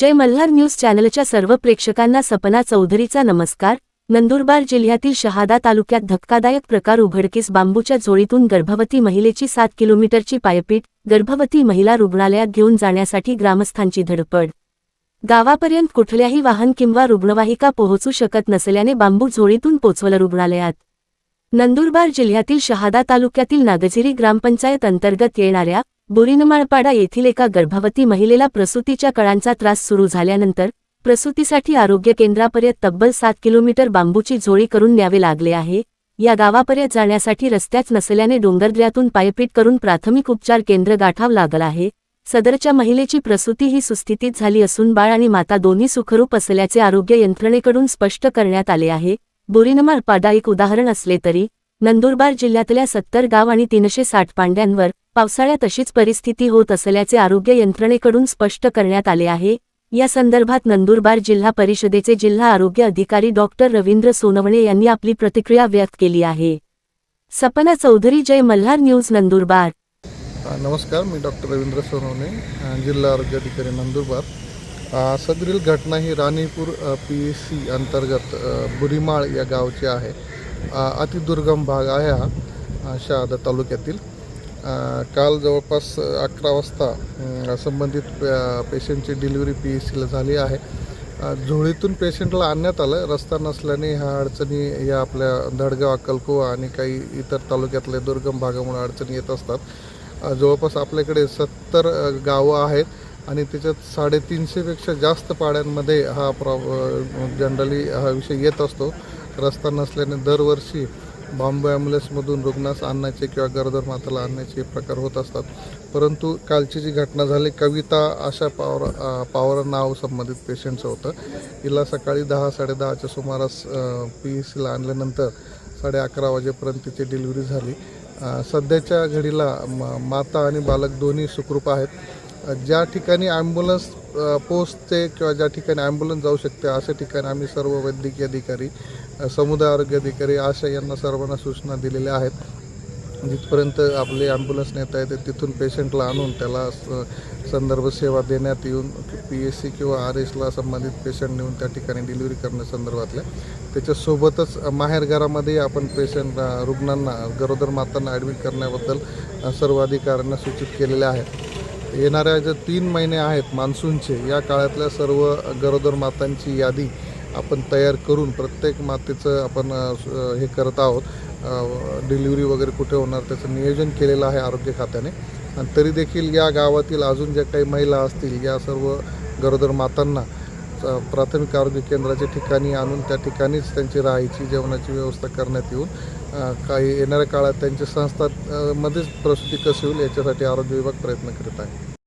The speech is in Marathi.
जय मल्हार न्यूज चॅनलच्या सर्व प्रेक्षकांना सपना चौधरीचा नमस्कार. नंदुरबार जिल्ह्यातील शहादा तालुक्यात धक्कादायक प्रकार उघडकीस बांबूच्या झोळीतून गर्भवती महिलेची सात किलोमीटरची पायपीट गर्भवती महिला रुग्णालयात घेऊन जाण्यासाठी ग्रामस्थांची धडपड. गावापर्यंत कुठल्याही वाहन किंवा रुग्णवाहिका पोहोचू शकत नसल्याने बांबू झोळीतून पोचवलं रुग्णालयात. नंदुरबार जिल्ह्यातील शहादा तालुक्यातील नागझिरी ग्रामपंचायत अंतर्गत येणाऱ्या बोरिनमाळपाडा येथील एका गर्भवती महिलेला प्रसूतीच्या कळांचा त्रास सुरू झाल्यानंतर प्रसूतीसाठी आरोग्य केंद्रापर्यंत तब्बल सात किलोमीटर बांबूची झोळी करून न्यावे लागले आहे. या गावापर्यंत जाण्यासाठी रस्त्याच नसल्याने डोंगरदऱ्यातून पायपीट करून प्राथमिक उपचार केंद्र गाठाव लागलं आहे. सदरच्या महिलेची प्रसूती ही सुस्थितीत झाली असून बाळ आणि माता दोन्ही सुखरूप असल्याचे आरोग्य यंत्रणेकडून स्पष्ट करण्यात आले आहे. बोरिनमाळ पाडा एक उदाहरण असले तरी नंदुरबार जिल्ह्यातल्या सत्तर गाव आणि तीनशे साठ पांड्यांवर पावसाळ्यात अशीच परिस्थिती होत असल्याचे आरोग्य यंत्रणेकडून स्पष्ट करण्यात आले आहे. या संदर्भात नंदुरबार जिल्हा परिषदेचे जिल्हा आरोग्य अधिकारी डॉक्टर रवींद्र सोनवणे यांनी आपली प्रतिक्रिया व्यक्त केली आहे. सपना चौधरी जय मल्हार न्यूज नंदुरबार. नमस्कार मी डॉक्टर रवींद्र सोनवणे जिल्हा आरोग्य अधिकारी नंदुरबार. सदरील घटना ही राणीपूर पी एस सी अंतर्गत बुरीमाळ या गावची आहे. अतिदुर्गम भाग आहे हा शहादा तालुक्यातील. काल जवळपास अकरा वाजता संबंधित पेशंटची डिलिव्हरी पी एस सीला झाली आहे. झोळीतून पेशंटला आणण्यात आलं. रस्ता नसल्याने ह्या अडचणी या आपल्या धडगाव अक्कलकुवा आणि काही इतर तालुक्यातल्या दुर्गम भागामुळे अडचणी येत असतात. जवळपास आपल्याकडे सत्तर गावं आहेत. आणि त्याच्यात साडेतीनशेपेक्षा जास्त पाड्यांमध्ये हा प्रॉ जनरली हा विषय येत असतो. रस्ता नसल्याने दरवर्षी बॉम्बे ॲम्ब्युलन्समधून रुग्णास आणण्याचे किंवा गरोदर माताला आणण्याचे प्रकार होत असतात. परंतु कालची जी घटना झाली कविता आशा पावर पावर नाव संबंधित पेशंटचं होतं. हिला सकाळी दहा साडेदहाच्या सुमारास पी एस सीला आणल्यानंतर साडे अकरा वाजेपर्यंत तिची डिलिव्हरी झाली. सध्याच्या घडीला म माता आणि बालक दोन्ही सुखरूप आहेत. ज्या ठिकाणी ॲम्ब्युलन्स पोचते किंवा ज्या ठिकाणी ॲम्ब्युलन्स जाऊ शकते अशा ठिकाणी आम्ही सर्व वैद्यकीय अधिकारी समुदाय आरोग्य अधिकारी आशा यांना सर्वांना सूचना दिलेल्या आहेत. जिथपर्यंत आपले ॲम्ब्युलन्स नेता येते तिथून पेशंटला आणून त्याला स- संदर्भ सेवा देण्यात येऊन पी एस सी किंवा आर एसला संबंधित पेशंट नेऊन त्या ठिकाणी डिलिव्हरी करण्यासंदर्भातल्या त्याच्यासोबतच माहेरघरामध्ये आपण पेशंट रुग्णांना गरोदर मातांना ॲडमिट करण्याबद्दल सर्व अधिकाऱ्यांना सूचित केलेले आहे. येणाऱ्या जे तीन महिने आहेत मान्सूनचे या काळातल्या सर्व गरोदर मातांची यादी आपण तयार करून प्रत्येक मातेचं आपण हे करत आहोत. डिलिव्हरी वगैरे कुठे होणार त्याचं नियोजन केलेलं आहे आरोग्य खात्याने. आणि तरी देखील या गावातील अजून ज्या काही महिला असतील या सर्व गरोदर मातांना प्राथमिक आरोग्य केंद्राच्या ठिकाणी आणून त्या ठिकाणीच त्यांची राहायची जेवणाची व्यवस्था करण्यात येऊन काही येणाऱ्या काळात त्यांच्या संस्था मध्येच प्रसूती कशी होईल याच्यासाठी आरोग्य विभाग प्रयत्न करत आहे.